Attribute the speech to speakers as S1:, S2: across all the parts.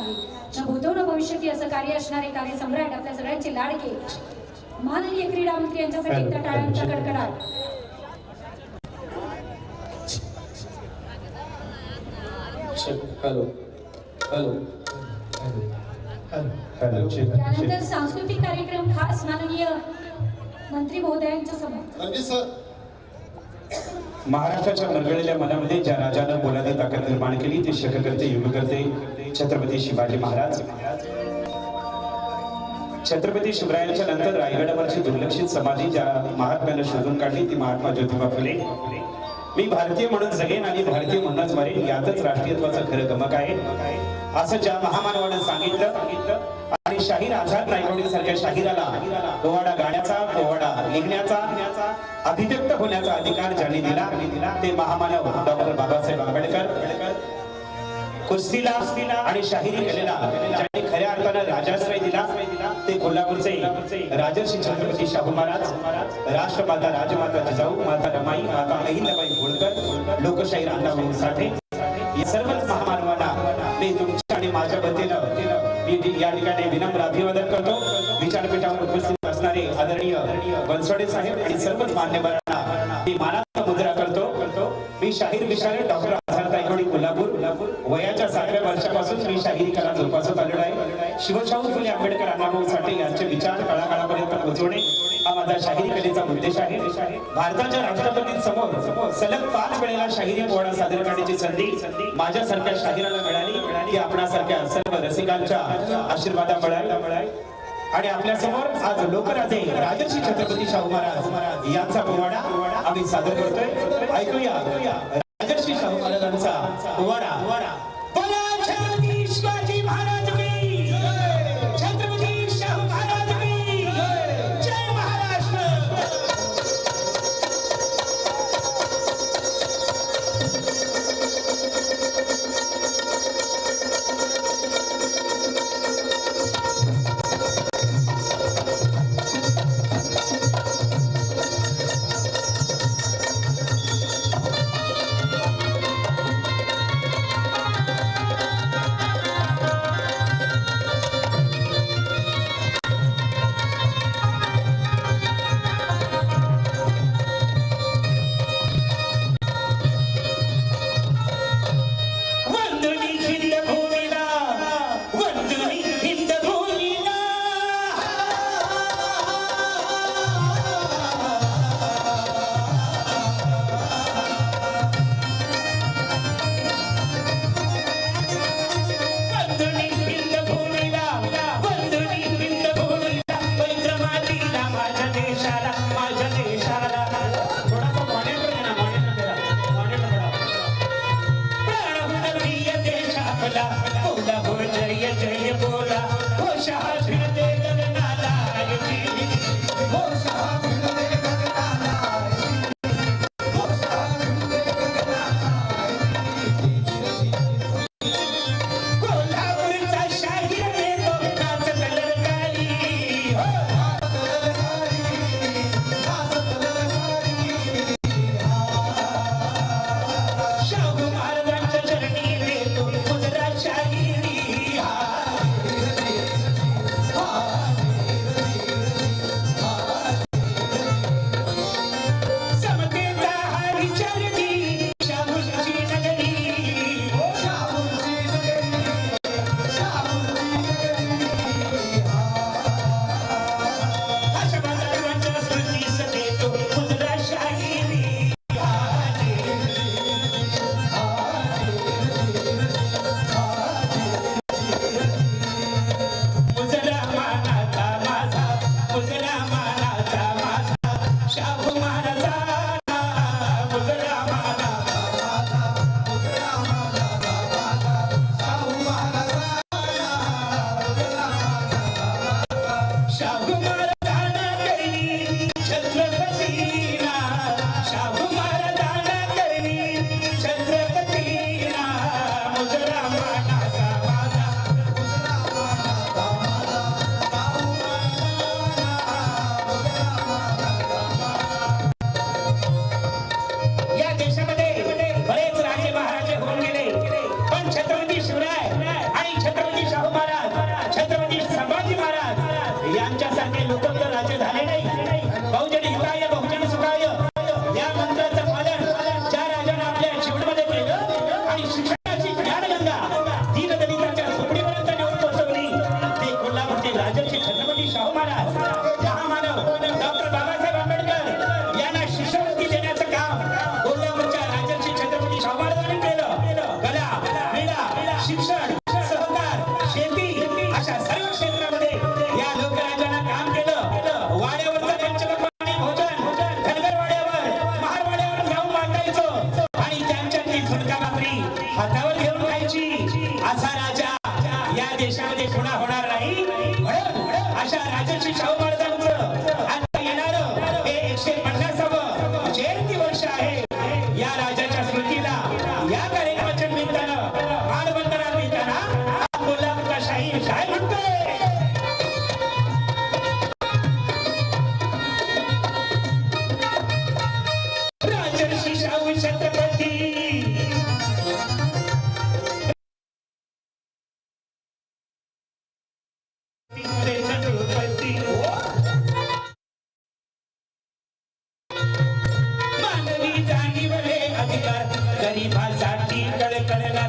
S1: आहे. न भूतो न भविष्यती असं कार्य असणारे कार्य सम्राट आपल्या सगळ्यांचे लाडके माननीय क्रीडा मंत्री यांच्यासाठी एकदा टाळ्यांचा कडकडाट
S2: हॅलो हॅलो. हॅलो चेक
S1: त्यानंतर सांस्कृतिक कार्यक्रम खास माननीय मंत्री महोदयांच्या समोर.
S3: सर
S4: महाराष्ट्राच्या मरगळलेल्या मनामध्ये ज्या राजानं बोलादी ताकद निर्माण केली ते शककर्ते युगकर्ते छत्रपती शिवाजी महाराज. छत्रपती शिवरायांच्या नंतर रायगडावरची दुर्लक्षित समाधी ज्या महात्म्यानं शोधून काढली ती महात्मा ज्योतिबा फुले. मी भारतीय म्हणून जगेन आणि भारतीय म्हणूनच मरेन यातच राष्ट्रीयत्वाचं खरं गमक आहे. असं ज्या महामानवानं सांगितलं आणि शाहीर आझाद नायकवडी सारख्या शाहिराला पोवाडा गाण्याचा लिहिण्याचा अभिव्यक्त होण्याचा अधिकार ज्यांनी दिला ते महामानव डॉक्टर बाबासाहेब आंबेडकर कुस्तीला आणि शाहिरी कलेला ज्यांनी खऱ्या अर्थानं राजाश्रय दिला ते कोल्हापूरचे राजर्षी छत्रपती शाहू महाराज राष्ट्रमाता राजमाता जिजाऊ माता रमाई माता अहिल्याबाई होळकर लोकशाहीर अण्णाभाऊ साठे या सर्वच महामानवांना मी तुमच्या आणि माझ्या वतीनं मी या ठिकाणी विनम्र अभिवादन करतो. विचारपीठावर उपस्थित बनसोडे साहेब आणि सर्वच मान्यवरांना मी मानाचा मुद्रा करतो. मी शाहीर विशाल डॉक्टर आझाद कोल्हापूर. वयाच्या सातव्या वर्षापासून मी शाहिरी कला जोपासत आलेलो आहे. शिवशाहू फुले आंबेडकर अण्णाभाऊ साठे यांचे विचार काळाकाळापर्यंत पोहोचवणे हा माझा शाहिरी कलेचा उद्देश आहे. भारताच्या राष्ट्रपतींसमोर सलग पाच वेळेला शाहिरी पोवाडा सादर करण्याची संधी माझ्यासारख्या शाहिराला मिळाली. मिळाली आपणासारख्या सर्व रसिकांच्या आशीर्वादा मिळायला मिळाली आणि आपल्यासमोर आज लोकराजे राजर्षी छत्रपती शाहू महाराज यांचा पोवाडा आम्ही सादर करतोय. ऐकूया. राजर्षी शाहू महाराजांचा पोवाडा. देश आपला बोला हो जय जय बोला हो शहा घेऊन असा राजा या देशामध्ये पुन्हा होणार नाही? अशा राजाची शाहू महाराजांचं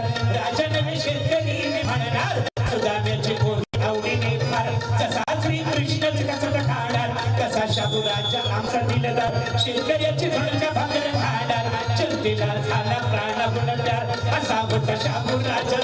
S4: कळकळणार शेतकरी म्हणणार सुदाम्याची पोरी आवडीने फार. श्री कृष्णच कसं खाणार कसा शाहू राजा आमचा दिलदार शेतकऱ्याची झुणच्या भाकर खाणार चलतीला झाला प्राण गुणकार असा होता शाहू राजा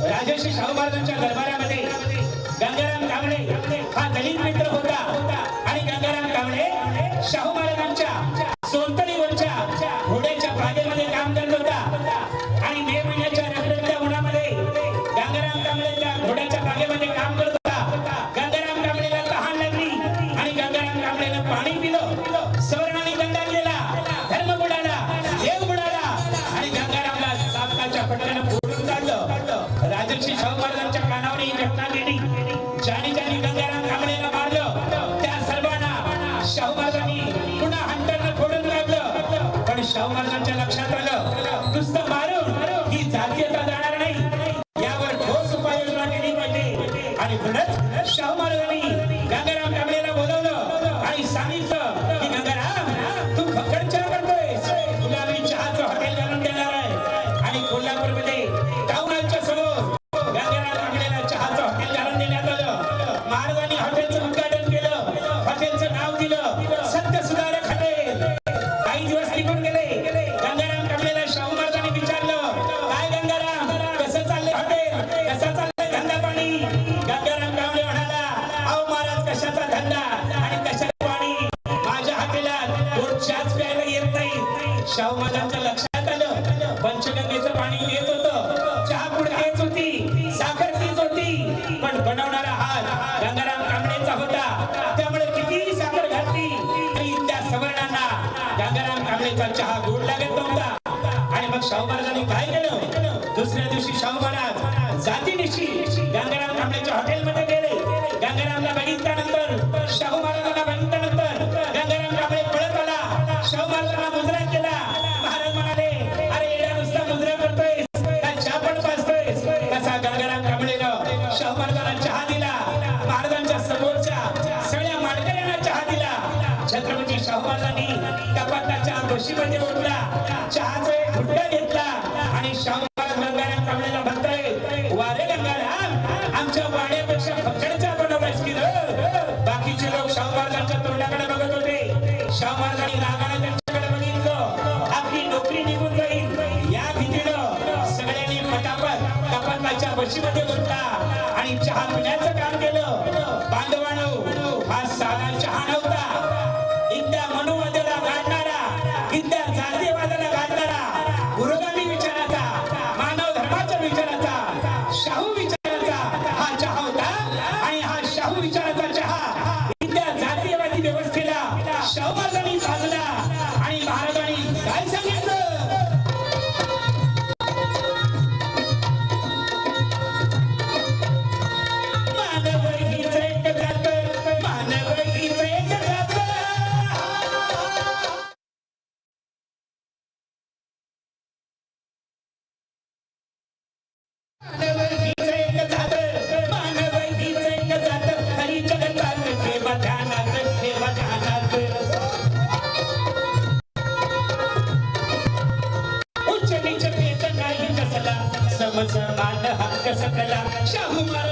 S4: राजर्षी शाहू महाराजांच्या दरबारामध्ये गंगाराम कांबळे हा दलित मित्र होता. आणि गंगाराम कांबळे शाहू महाराजांच्या शाहू महाराजांच्या लक्षात शाच प्यायला येत नाही. शाहू महाराजांच्या लक्षात आलं. पंचगंगेचं पाणी येत होतं. चहा पुढे येत होती. साखर तीच होती. पण बनवणारा हात गंगाराम कांबळेचा होता. त्यामुळे कितीही साखर घातली तरी त्या सवर्णांना गंगाराम कांबळेचा चहा गोड लागत नव्हता. आणि मग शाहू महाराजांनी काय केलं? दुसऱ्या दिवशी शाहू महाराज जातीनिशी गंगाराम कांबळेच्या हॉटेलमध्ये गेले. गंगारामला बघितल्यानंतर छत्रपती शाहू महाराजांनी कपाटला चहा बशीमध्ये ओढला चहाचा एक घुट्टा घेतला आणि शाहू महाराज गंगाराम कांबळेला म्हणताय वारे गंगाराम आमच्या वाड्यापेक्षा फकडचा बनवलायस की बाकीचे लोक शाहू महाराजांच्या तोंडाकडे बघत होते. शाहू महाराजांनी रागाने त्यांच्याकडे बघितलं. आपली नोकरी निघून जाईल. या भीतीनं सगळ्यांनी पटापट कपाटाच्या बशीमध्ये समसमान हक्क सकला. शाहू महाराज